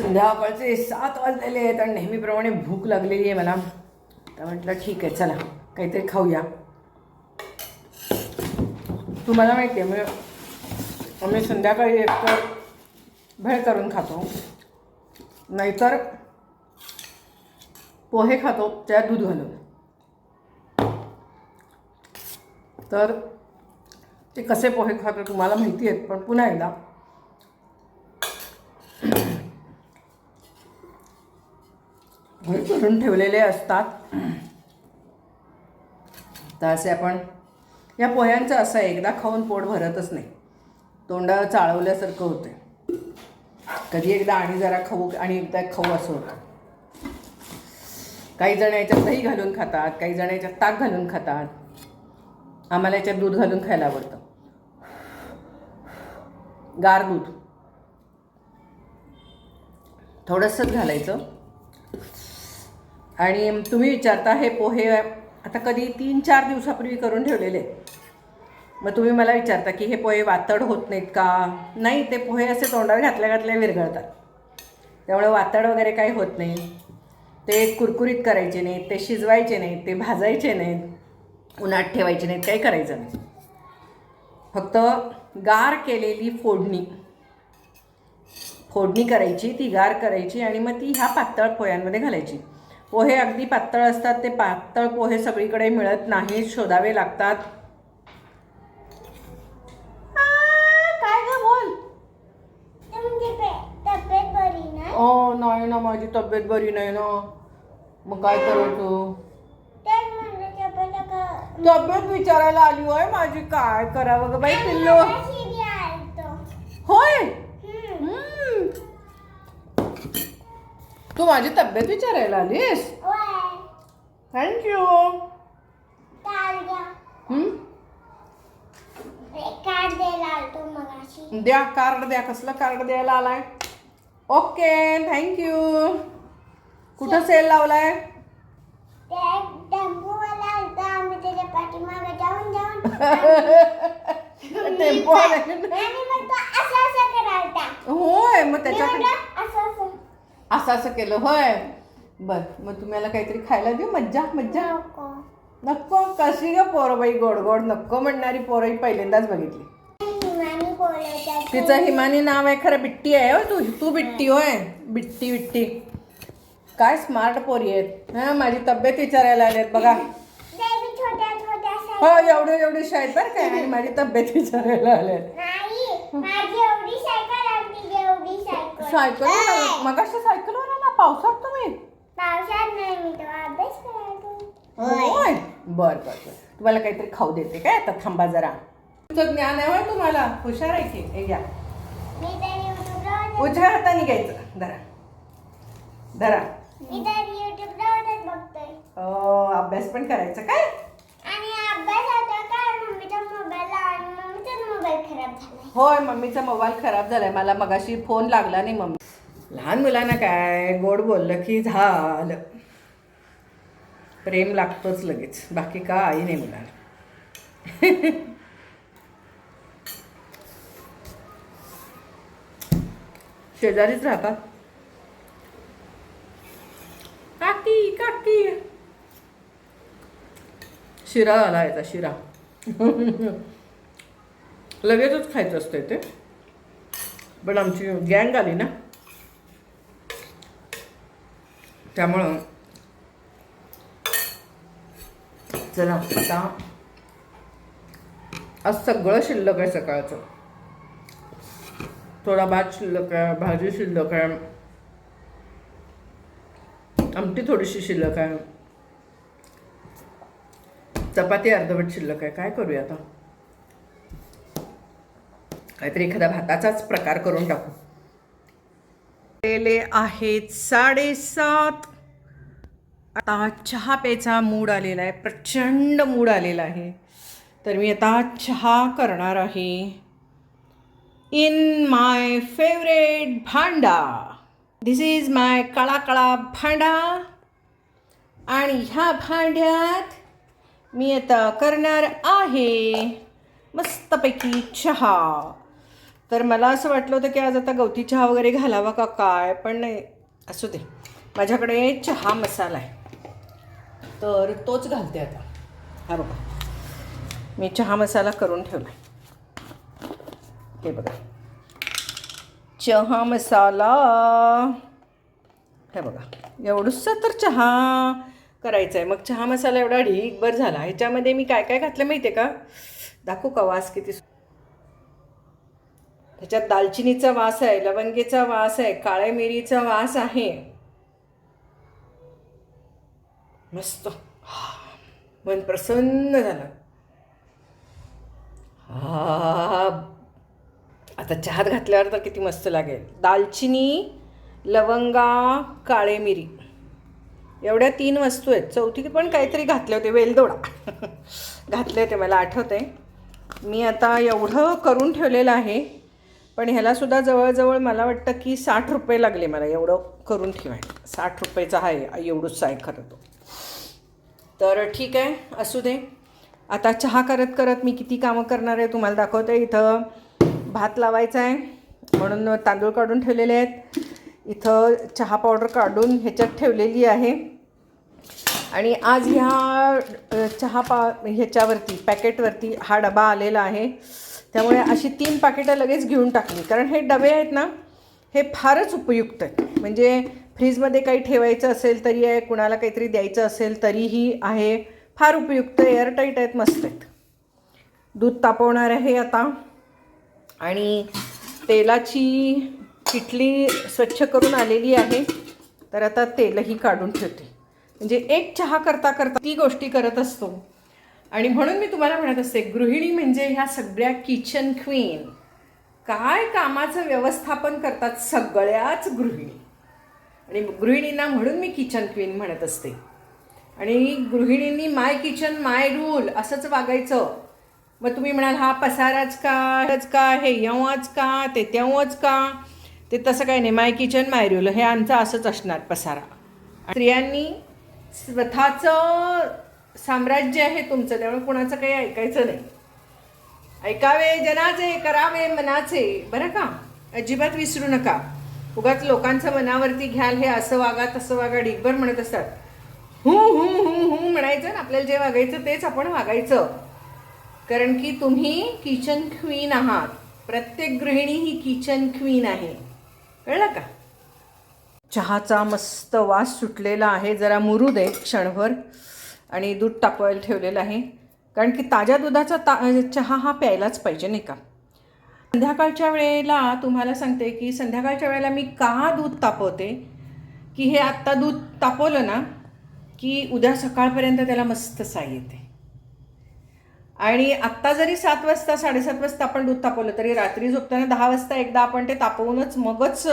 संध्याकाळचे सात वाजलेले आहेत आणि नेहमीप्रमाणे भूक लागलेली आहे मला. तर म्हटलं ठीक आहे चला काहीतरी खाऊया. तुम्हाला माहिती आहे म्हणजे आम्ही संध्याकाळी एकतर भेळ करून खातो. नाहीतर पोहे खातो त्यात दूध घालून. तर ते कसे पोहे खातो तुम्हाला माहिती आहेत पण पुन्हा एकदा. हे करून ठेवलेले असतात. तर असे आपण या पोह्यांचं असं एकदा खाऊन पोट भरतच नाही. तोंडावर चाळवल्यासारखं होते कधी एकदा आणि जरा खाऊ आणि एकदा खाऊ असं होतं. काही जण याच्यात दही घालून खातात काही जण याच्यात ताक घालून खातात. आम्हाला याच्यात दूध घालून खायला आवडतं. गार दूध. थोडंसंच घालायचं. आणि तुम्ही विचारता हे पोहे आता कधी तीन चार दिवसापूर्वी करून ठेवलेले. मग तुम्ही मला विचारता की हे पोहे वातड होत नाहीत का? नाही ते पोहे असे तोंडावर घातल्या घातल्या विरघळतात. त्यामुळे वातड वगैरे काही होत नाही. ते कुरकुरीत करायचे नाहीत ते शिजवायचे नाहीत ते भाजायचे नाहीत उन्हात ठेवायचे नाहीत काही करायचं नाही. फक्त गार केलेली फोडणी फोडणी करायची ती गार करायची आणि मग ती ह्या पातळ पोह्यांमध्ये घालायची. पोहे अगदी पातळ असतात ते पातळ पोहे सगळीकडे मिळत नाहीत शोधावे लागतात. काय ग बोल? तब्येत बरी नाही ओ नाही ना माझी तब्येत बरी नाही ना. मग काय करायचं म्हणलं तब्येत विचारायला आली होय माझी काय करावं ग बाई पिल्लो. होय? तू माझी तब्येत विचारायला आलीस. थँक्यू द्या. कार्ड. द्या कार्ड द्या. कसलं कार्ड द्यायला आलाय? ओके थँक्यू कुठं सेल लावलाय? टेम्पो. होय मग त्याच्याकडे असं असं. केलं होय. बर मग तुम्हाला काहीतरी खायला देऊ? मज्जा मज्जा. नको. कशी ग पोरं बाई गोड गोड नको म्हणणारी पोरं ही पहिल्यांदाच बघितली. तिचं हिमानी नाव आहे खरं बिट्टी आहे होय तू तू बिट्टी होय. बिट्टी बिट्टी. काय स्मार्ट पोरी आहेत. हा माझी तब्येत विचारायला बघा. Baby छोट्या छोट्या हो. एवढे एवढे शाळेत बरं काय आणि माझी तब्येत विचारायला माझी एवढी सायकल एवढी सायकल पावसात तुम्ही? पावसात नाही मी तो अभ्यास करायचो होय? बर बर बर. तुम्हाला काहीतरी खाऊ देते काय? आता थांबा जरा. तुमचं ज्ञान आहे होय तुम्हाला? हुशार आहे की? हे घ्या. मी तर युट्यूबला उजव्या हाताने घ्यायचं. धरा. धरा. मी तर युट्यूबला होतेच बघतोय अं, अभ्यास पण करायचा काय? आणि अभ्यास होता काय? मम्मीचा मोबाईल आणि मम्मीचा मोबाईल खराब झालाय. होय मम्मीचा मोबाईल खराब झालाय. मला मगाशी फोन लागला नाही मम्मी. लहान मुलांना काय गोड बोललं की झालं. प्रेम लागतोच लगेच. बाकी काही नाही मुलांना शेजारीच राहतात. काकी काकी. शिरा आला याचा शिरा. लगेचच खायचं असतं ते. पण आमची गँग आली ना. त्यामुळं चला आता आज सगळं शिल्लक आहे सकाळचं. थोडा भात शिल्लक आहे भाजी शिल्लक आहे. आमटी थोडीशी शिल्लक आहे. चपाती अर्धवट शिल्लक आहे. काय करूया आता? काहीतरी एखादा भाताचाच प्रकार करून टाकू. केले आहेत. साडेसात. आता चहा प्यायचा मूड आलेला आहे. प्रचंड मूड आलेला आहे. तर मी आता चहा करणार आहे. इन माय फेवरेट भांडा. दिस इज माय काळा काळा भांडा. आणि ह्या भांड्यात मी आता करणार आहे. मस्तपैकी चहा. तर मला असं वाटलं होतं की आज आता गवती चहा वगैरे घालावा का काय? पण नाही. असू दे. माझ्याकडे चहा मसाला आहे. तर तोच घालते आता. हा बघा. मी चहा मसाला करून ठेवला हे बघा. चहा मसाला. हे बघा. एवढंसा तर चहा करायचं आहे मग चहा मसाला एवढा ढीकभर झाला. ह्याच्यामध्ये मी काय काय घातलं माहिती आहे का? दाखवू का वास किती त्याच्यात दालचिनीचा वास आहे लवंगेचा वास आहे काळ्या मिरीचा वास आहे. मस्त. मन प्रसन्न झालं. हा. आता चहात घातल्यावर तर किती मस्त लागेल. दालचिनी लवंगा काळे मिरी. एवढ्या तीन वस्तू आहेत. चौथी पण काहीतरी घातले होते वेलदोडा. घातले होते मला आठवते मी आता एवढं करून ठेवलेलं आहे. पण ह्यालासुद्धा जवळजवळ मला वाटतं की साठ रुपये लागले मला एवढं करून ठेवायला. साठ रुपयेचा आहे एवढंच आहे खरं तो तर ठीक आहे असू दे. आता चहा करत करत मी किती कामं करणार आहे तुम्हाला दाखवते. इथं भात लावायचा आहे म्हणून तांदूळ काढून ठेवलेले आहेत. इथं चहा पावडर काढून ह्याच्यात ठेवलेली आहे. आणि आज ह्या चहा पा ह्याच्यावरती पॅकेटवरती हा डबा आलेला आहे. त्यामुळे अशी तीन पाकिटं लगेच घेऊन टाकली. कारण हे डबे आहेत ना हे फारच उपयुक्त आहेत. म्हणजे फ्रीजमध्ये काही ठेवायचं असेल तरी आहे कुणाला काहीतरी द्यायचं असेल तरीही आहे. फार उपयुक्त एअरटाईट आहेत मस्त आहेत. दूध तापवणार आहे आता. आणि तेलाची किटली स्वच्छ करून आलेली आहे. तर आता तेलही काढून ठेवते. म्हणजे एक चहा करता करता ती गोष्टी करत असतो. आणि म्हणून मी तुम्हाला म्हणत असते गृहिणी म्हणजे ह्या सगळ्या किचन क्वीन काय कामाचं व्यवस्थापन करतात सगळ्याच गृहिणी. आणि गृहिणींना म्हणून मी किचन क्वीन म्हणत असते. आणि गृहिणींनी माय किचन माय रूल असंच वागायचं. मग तुम्ही म्हणाल हा पसाराच काच का? हे येऊच का? ते तेव्हाच का? ते तसं काही नाही. माय किचन माय रूल हे आमचं असंच असणार पसारा. स्त्रियांनी स्वतःचं साम्राज्य आहे तुमचं त्यामुळे कुणाचं काही ऐकायचं नाही. ऐकावे जनाचे करावे मनाचे. बरं का? अजिबात विसरू नका. उगाच लोकांचं मनावरती घ्याल हे असं वागा तसं वागा डिगभर म्हणत असतात. हू हू हू हू म्हणायचं ना आपल्याला जे वागायचं तेच आपण वागायचं. कारण की तुम्ही किचन क्वीन आहात. प्रत्येक गृहिणी ही किचन क्वीन आहे. कळलं का? चहाचा मस्त वास सुटलेला आहे. जरा मुरू दे क्षणभर. आणि दूध तापवायला ठेवलेलं आहे. कारण की ताज्या दुधाचा ता चहा हा प्यायलाच पाहिजे नाही का? संध्याकाळच्या वेळेला तुम्हाला सांगते की संध्याकाळच्या वेळेला मी का दूध तापवते? की हे आत्ता दूध तापवलं ना की उद्या सकाळपर्यंत त्याला मस्त साई येते. आणि आत्ता जरी सात वाजता साडेसात वाजता आपण दूध तापवलं तरी रात्री झोपताना दहा वाजता एकदा आपण ते तापवूनच मगच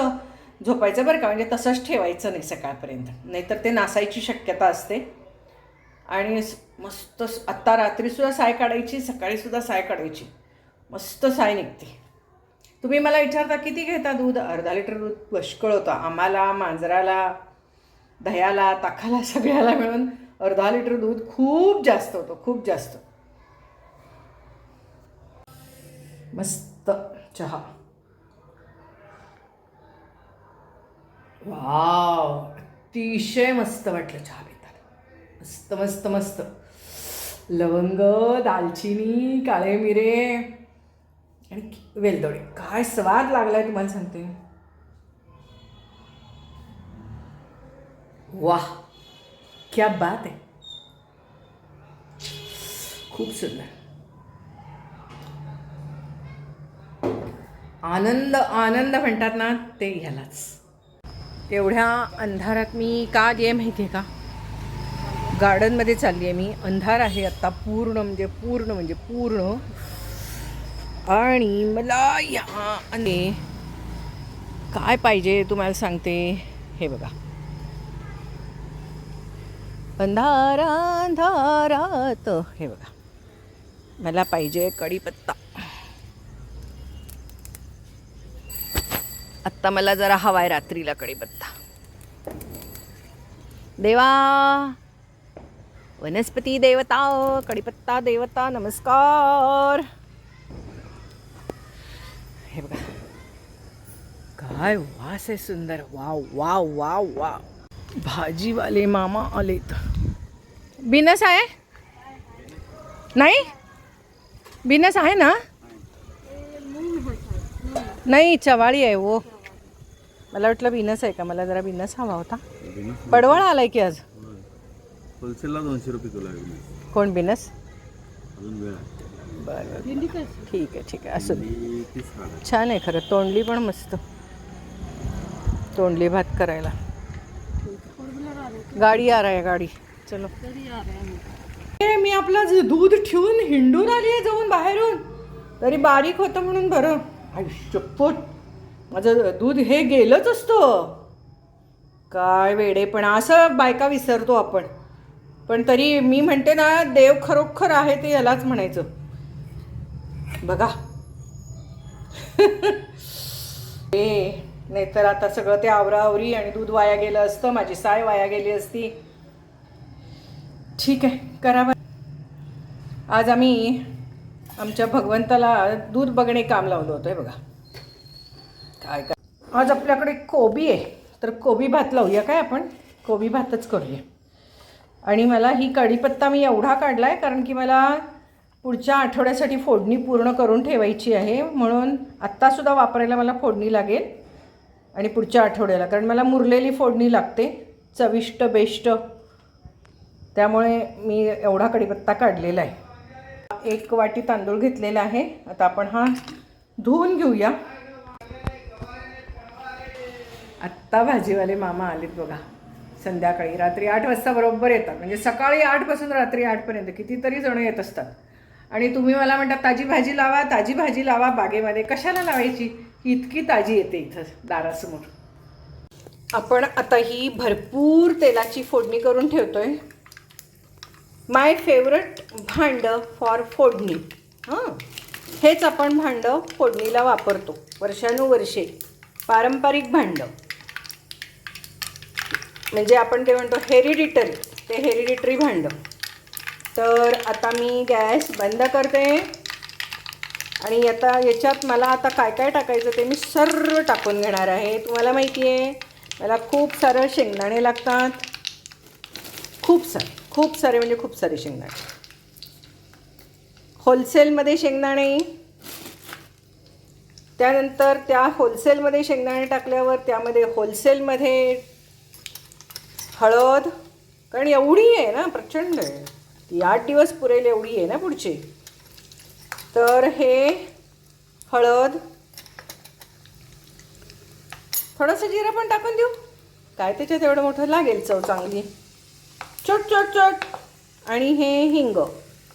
झोपायचं बरं का? म्हणजे तसंच ठेवायचं नाही सकाळपर्यंत. नाहीतर ते नासायची शक्यता असते. आणि मस्त आत्ता रात्रीसुद्धा साय काढायची सकाळीसुद्धा साय काढायची. मस्त साय निघते. तुम्ही मला विचारता किती घेता दूध? अर्धा लिटर दूध पुष्कळ होतं. आम्हाला मांजराला दह्याला ताकाला सगळ्याला मिळून अर्धा लिटर दूध खूप जास्त होतं खूप जास्त. मस्त चहा. वाव! अतिशय मस्त वाटलं चहा. मस्त मस्त मस्त. लवंग दालचिनी काळे मिरे आणि वेलदोडे. काय स्वाद लागलाय तुम्हाला सांगते. वाह क्या बात आहे. खूप सुंदर. आनंद आनंद म्हणतात ना ते ह्यालाच एवढ्या अंधारात मी का आली माहिती आहे का? गार्डनमध्ये चालली आहे मी. अंधार आहे आत्ता पूर्ण म्हणजे पूर्ण म्हणजे पूर्ण. आणि मला या आणि काय पाहिजे तुम्हाला सांगते. हे बघा. अंधारा अंधारात. हे बघा. मला पाहिजे कढीपत्ता. आत्ता मला जरा हवाय रात्रीला कढीपत्ता. देवा! वनस्पती देवता कढीपत्ता देवता नमस्कार. हे बघा. काय वास आहे सुंदर. Wow wow wow wow. भाजीवाले मामा आलेत. बिनस आहे? नाही? बिनस आहे ना? नाही चवाळी आहे वो. मला वाटलं बिनस आहे का? मला जरा बिनस हवा होता. पडवळ आलाय की आज? होलसेलला दोनशे रुपये किलो आहे कोण बिनस अजून वेळ आहे. बरं ठीक आहे ठीक आहे. असू दे. आणि तीस साठ आहे. छान आहे खरं. तोंडली पण मस्त. तोंडली भात करायला. गाडी आ रहा है गाडी. चलो. ए, मी आपलं ज- दूध ठेवून हिंडून आली आहे जाऊन बाहेरून. तरी बारीक होतं म्हणून बरं. आयुष्यपट माझं दूध हे गेलंच असतं. काय वेडेपण. असं बायका विसरतो आपण. पण तरी मी म्हणते ना देव खरोखर आहे ते यालाच म्हणायचं. बघा. ए नाहीतर आता सगळं ते आवराआवरी आणि दूध वाया गेलं असतं माझी साय वाया गेली असती. ठीक आहे करा बरं. आज आम्ही आमच्या भगवंताला दूध बघणे काम लावलं होतं बघा. काय काय? आज आपल्याकडे कोबी आहे तर कोबी भात लावूया काय आपण? कोबी भातच करूया. आणि मला ही कढीपत्ता मी एवढा काढला आहे कारण की मला पुढच्या आठवड्यासाठी फोडणी पूर्ण करून ठेवायची आहे. म्हणून आत्तासुद्धा वापरायला मला फोडणी लागेल आणि पुढच्या आठवड्याला कारण मला मुरलेली फोडणी लागते चविष्ट बेष्ट. त्यामुळे मी एवढा कढीपत्ता काढलेला आहे. एक वाटी तांदूळ घेतलेला आहे. आता आपण हा धुवून घेऊया. आत्ता भाजीवाले मामा आलेत बघा. संध्याकाळी रात्री आठ वाजता बरोबर येतात. म्हणजे सकाळी आठपासून रात्री आठपर्यंत कितीतरी जणं येत असतात. आणि तुम्ही मला म्हणता ताजी भाजी लावा ताजी भाजी लावा बागेमध्ये कशाला लावायची? ही इतकी ताजी येते इथं दारासमोर. आपण आता ही भरपूर तेलाची फोडणी करून ठेवतोय. माय फेवरेट भांडं फॉर फोडणी. हां. हेच आपण भांडं फोडणीला वापरतो वर्षानुवर्षे. पारंपरिक भांडं. म्हणजे आपण ते म्हणतो हेरिडिटरी ते हेरिडिटरी भांडं. तर आता मी गॅस बंद करते. आणि आता याच्यात मला आता काय काय टाकायचं ते मी सर्व टाकून घेणार आहे. तुम्हाला माहिती आहे मला खूप सारं शेंगदाणे लागतात. खूप सारे खूप सारे म्हणजे खूप सारे शेंगदाणे. होलसेलमध्ये शेंगदाणे. त्यानंतर त्या होलसेलमध्ये शेंगदाणे टाकल्यावर त्यामध्ये होलसेलमध्ये हळद. कारण एवढी आहे ना प्रचंड आहे. ती आठ दिवस पुरेल एवढी आहे ना पुढची. तर हे हळद. थोडंसं जिरं पण टाकून देऊ. काय त्याच्यात एवढं मोठं लागेल चव चांगली? चट चट चट. आणि हे हिंग.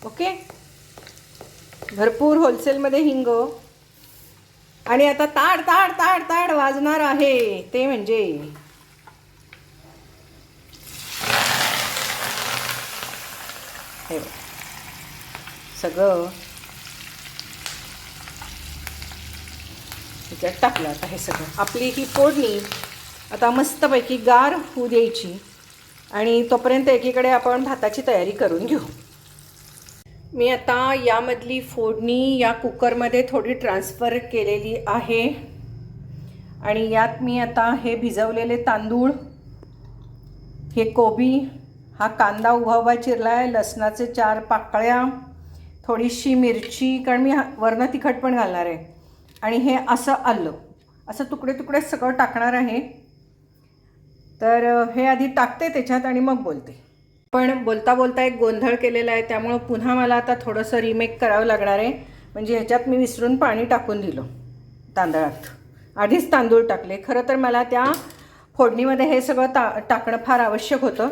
ओके? भरपूर होलसेलमध्ये हिंग. आणि आता ताड ताड ताड ताड वाजणार आहे. ते म्हणजे हे सगळं त्याच्यात टाकलं आता हे सगळं. आपली ही फोडणी आता मस्तपैकी गार होऊ द्यायची आणि तोपर्यंत एकीकडे आपण भाताची तयारी करून घेऊ. मी आता यामधली फोडणी या कुकरमध्ये थोडी ट्रान्सफर केलेली आहे. आणि यात मी आता हे भिजवलेले तांदूळ हे कोबी हा कांदा उभा उभा चिरला आहे लसणाचे चार पाकळ्या थोडीशी मिरची कारण मी वरनं तिखट पण घालणार आहे. आणि हे असं आलं. असं तुकडे तुकडे सगळं टाकणार आहे. तर हे आधी टाकते त्याच्यात आणि मग बोलते. पण बोलता बोलता एक गोंधळ केलेला आहे त्यामुळं पुन्हा मला आता थोडंसं रिमेक करावं लागणार आहे. म्हणजे ह्याच्यात मी विसरून पाणी टाकून दिलं तांदळात. आधीच तांदूळ टाकले. खरं तर मला त्या फोडणीमध्ये हे सगळं ता टाकणं फार आवश्यक होतं.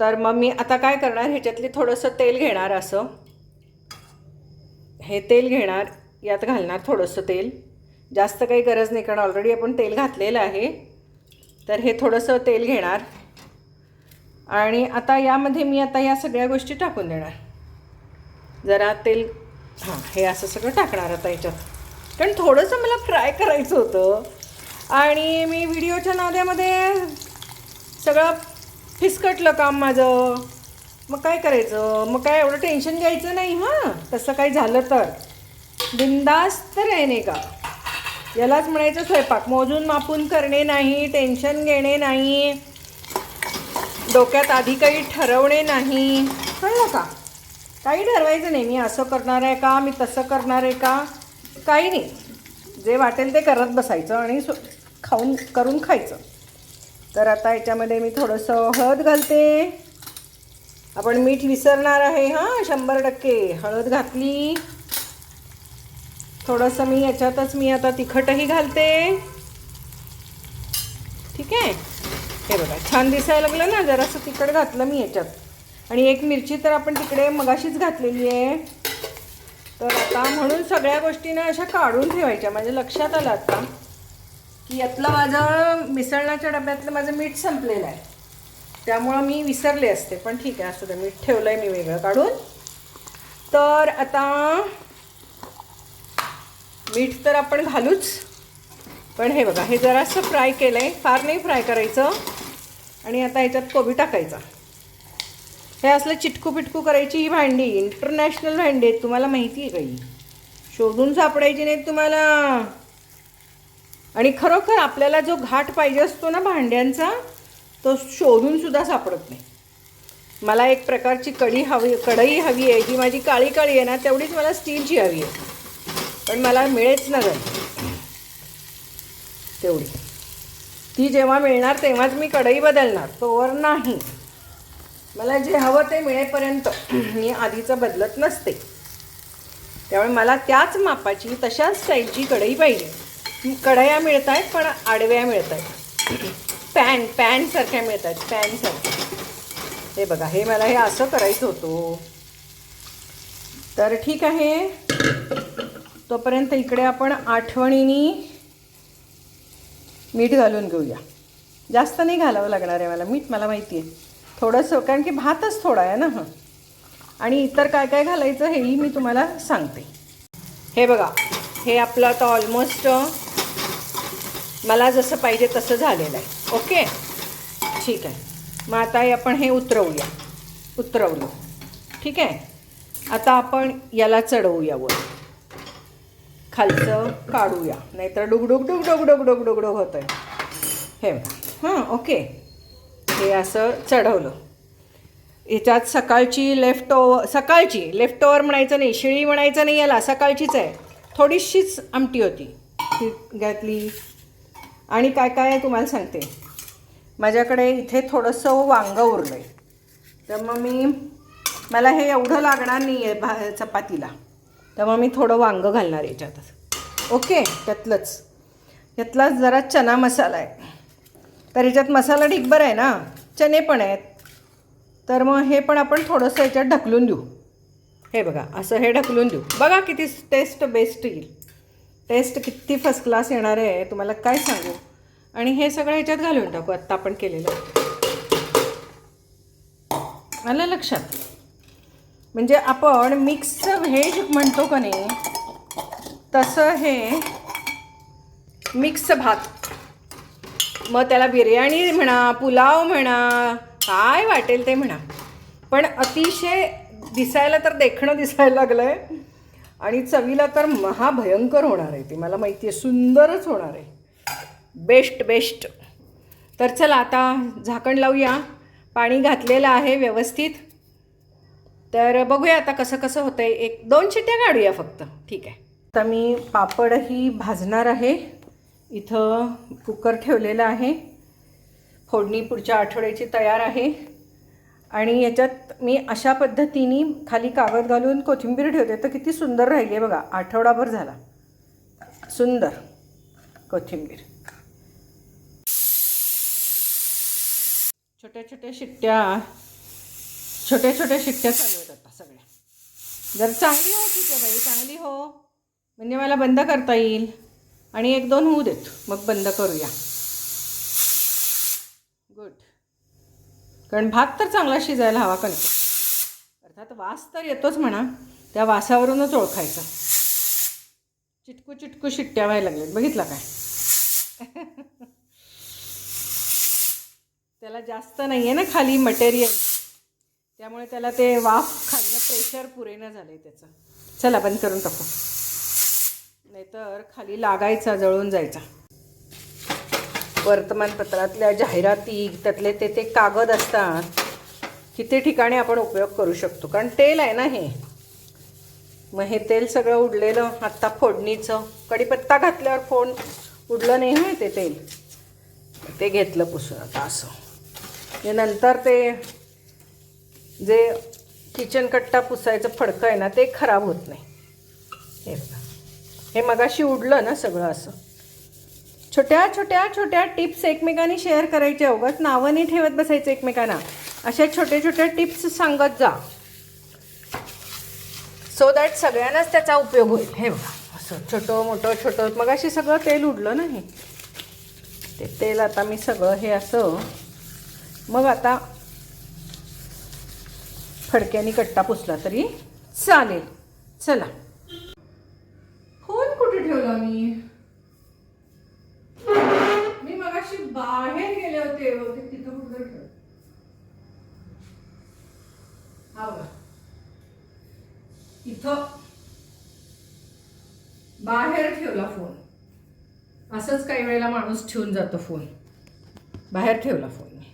तर मग मी आता काय करणार ह्याच्यातली थोडंसं तेल घेणार असं. हे तेल घेणार यात घालणार थोडंसं तेल. जास्त काही गरज नाही कारण ऑलरेडी आपण तेल घातलेलं आहे. तर हे थोडंसं तेल घेणार. आणि आता यामध्ये मी आता या सगळ्या गोष्टी टाकून देणार. जरा तेल हां हे असं सगळं टाकणार आता याच्यात. कारण थोडंसं मला फ्राय करायचं होतं. आणि मी व्हिडिओच्या नाद्यामध्ये सगळं फिसकटलं काम माझं. मग काय करायचं? मग काय एवढं टेन्शन घ्यायचं नाही हां? तसं काही झालं तर. बिंदास्त नाही का? यालाच म्हणायचं स्वयंपाक. मोजून मापून करणे नाही टेन्शन घेणे नाही. डोक्यात आधी काही ठरवणे नाही. कळलं का? काही ठरवायचं नाही. मी असं करणार आहे का? मी तसं करणार आहे का? काही नाही. जे वाटेल ते करत बसायचं आणि सु खाऊन करून खायचं. तर आता याच्यामध्ये मी थोडंसं हळद घालते. आपण मीठ विसरणार आहे हां शंभर टक्के. हळद घातली. थोडंसं मी याच्यातच मी आता तिखटही घालते. ठीक आहे? हे बघा छान दिसायला लागलं ना जरासं तिखट घातलं मी याच्यात. आणि एक मिरची तर आपण तिकडे मगाशीच घातलेली आहे. तर आता म्हणून सगळ्या गोष्टींना अशा काढून ठेवायच्या म्हणजे लक्षात आलं आता. की यातलं माझं मिसळण्याच्या डब्यातलं माझं मीठ संपलेलं आहे. त्यामुळं मी विसरले असते पण ठीक आहे असं तर मीठ ठेवलं आहे मी वेगळं काढून. तर आता मीठ तर आपण घालूच पण हे बघा हे जरासं फ्राय केलं आहे फार नाही फ्राय करायचं. आणि आता ह्याच्यात कोबी टाकायचा. हे असलं चिटकू पिटकू करायची ही भांडी इंटरनॅशनल भांडी आहेत तुम्हाला माहिती आहे काही. शोधून सापडायची नाहीत तुम्हाला. आणि खरोखर आपल्याला जो घाट पाहिजे असतो ना भांड्यांचा तो शोधूनसुद्धा सापडत नाही. मला एक प्रकारची कढी हवी कढई हवी आहे जी माझी काळी काळी आहे ना तेवढीच मला स्टीलची हवी आहे. पण मला मिळेच ना झाली तेवढी. ती जेव्हा मिळणार तेव्हाच मी कढई बदलणार. तोवर नाही. मला जे हवं ते मिळेपर्यंत. मी आधीचं बदलत नसते. त्यामुळे मला त्याच मापाची तशाच स्टाईलची कढई पाहिजे. कढया मिळत आहेत पण आडव्या मिळत आहेत पॅन पॅनसारख्या मिळत आहेत पॅनसारख्या हे बघा हे मला हे असं करायचं होतं. तर ठीक आहे. तोपर्यंत इकडे आपण आठवणीनी मीठ घालून घेऊया. जास्त नाही घालावं लागणार आहे मला मीठ मला माहिती आहे. थोडंसं कारण की भातच थोडा आहे ना हं. आणि इतर काय काय घालायचं हेही मी तुम्हाला सांगते. हे बघा हे आपलं आता ऑलमोस्ट मला जसं पाहिजे तसं झालेलं आहे. ओके? ठीक आहे. मग आता हे आपण हे उतरवूया. उतरवलं. ठीक आहे? आता आपण याला चढवूया वर. खालचं काढूया. नाहीतर डुगडुग डुग डुगडुग डुग डुग डुग होतं आहे हे हां ओके. हे असं चढवलं. याच्यात सकाळची लेफ्ट ओव्हर सकाळची लेफ्ट ओव्हर म्हणायचं नाही शिळी म्हणायचं नाही याला. सकाळचीच आहे. थोडीशीच आमटी होती. ती घातली. आणि काय काय आहे तुम्हाला सांगते. माझ्याकडे इथे थोडंसं वांगं उरलं आहे तर मग मी मला हे एवढं लागणार नाही आहे भा चपातीला. तर मग मी थोडं वांगं घालणार याच्यातच ओके? त्यातलंच. यातलाच जरा चना मसाला आहे. तर याच्यात मसाला ढिगभर आहे ना? चणे पण आहेत. तर मग हे पण आपण थोडंसं याच्यात ढकलून देऊ. हे बघा असं हे ढकलून देऊ. बघा किती टेस्ट बेस्ट येईल. टेस्ट किती फर्स्ट क्लास येणार आहे तुम्हाला काय सांगू? आणि हे सगळं ह्याच्यात घालून टाकू आत्ता आपण केलेलं. आलं लक्षात? म्हणजे आपण मिक्स व्हेज म्हणतो का नाही तसं हे मिक्स भात. मग त्याला बिर्याणी म्हणा पुलाव म्हणा काय वाटेल ते म्हणा. पण अतिशय दिसायला तर देखणं दिसायला लागलं आहे आणि चवीला तर महाभयंकर होणार आहे ते. मला माहिती आहे सुंदरच होणार आहे. Best best. तर चला आता झाकण लावूया. पाणी घातलेलं आहे व्यवस्थित. तर बघूया आता कसं कसं होतं आहे एक दोन शिट्ट्या काढूया फक्त. ठीक आहे. आता मी पापडही भाजणार आहे. इथं कुकर ठेवलेलं आहे. फोडणी पुढच्या आठवड्याची तयार आहे. आणि याच्यात मी अशा पद्धतीने खाली कागद घालून कोथिंबीर ठेवते. तर किती सुंदर राहिली आहे बघा. आठवडाभर झाला. सुंदर कोथिंबीर. छोट्या छोट्या शिट्ट्या. छोट्या छोट्या शिट्ट्या चालू आहेत आता सगळ्या. जर चांगली हो ठीक आहे बाई चांगली हो. म्हणजे मला बंद करता येईल. आणि एक दोन होऊ देत. मग बंद करूया. गुड कारण भात तर चांगला शिजायला हवा कणक अर्थात वास तर येतोच म्हणा. त्या वासावरूनच ओळखायचं. चिटकू चिटकू शिट्ट्या व्हायला लागल्यात. बघितलं काय? त्याला जास्त नाही आहे ना खाली मटेरियल त्यामुळे त्याला ते वाफ खाल्लं प्रेशर पुरेनं झालं आहे त्याचं. चला बंद करून टाकू. नाहीतर खाली लागायचा जळून जायचा. वर्तमानपत्रातल्या जाहिराती त्यातले ते ते कागद असतात किती ठिकाणी आपण उपयोग करू शकतो. कारण तेल आहे ना हे. मग हे तेल सगळं उडलेलं आत्ता फोडणीचं. कढीपत्ता घातल्यावर फोड उडलं नाही होय ते तेल. ते घेतलं पुसून आता असं. हे नंतर ते जे किचन कट्टा पुसायचं फडकं आहे ना ते खराब होत नाही. हे बघा. हे मगाशी उडलं ना सगळं असं. छोट्या छोट्या छोट्या टिप्स एकमेकांनी शेअर करायच्या उगाच नावं नाही ठेवत बसायचं एकमेकांना. अशा छोट्या छोट्या टिप्स सांगत जा. सो दॅट सगळ्यांनाच त्याचा उपयोग होईल. हे बघा. असं छोटं मोठं छोटं. मग अशी सगळं तेल उडलं ना हे? ते तेल आता मी सगळं हे असं. मग आता फडक्याने कट्टा पुसला तरी चालेल. चला. फोन कुठे ठेवला मी मगाशी बाहेर गेले होते होते तिथं कुठं ठेव हा बघा इथं बाहेर ठेवला फोन असंच काही वेळेला माणूस ठेवून जातो फोन बाहेर ठेवला फोन मी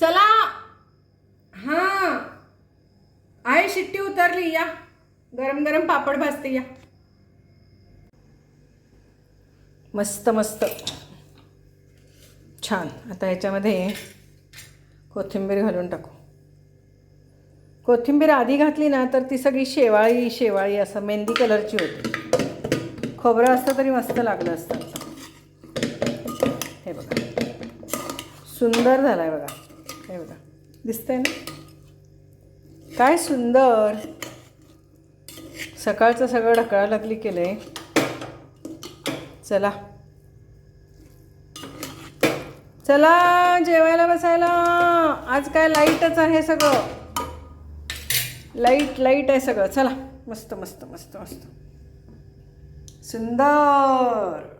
चला. हां. आहे शिट्टी उतरली या. गरम गरम पापड भाजते या. मस्त मस्त. छान. आता याच्यामध्ये कोथिंबीर घालून टाकू. कोथिंबीर आधी घातली ना तर ती सगळी शेवाळी शेवाळी असं मेहंदी कलरची होती. खोबरं असतं तरी मस्त लागलं असतं. हे बघा. सुंदर झालं आहे बघा. हे बघा. दिसतंय ना? काय सुंदर. सकाळचं सगळं ढकळाढकली केलं आहे चला. चला जेवायला बसायला. आज काय लाईटच आहे सगळं. लाइट लाइट आहे सगळं. चला मस्त मस्त मस्त मस्त. सुंदर.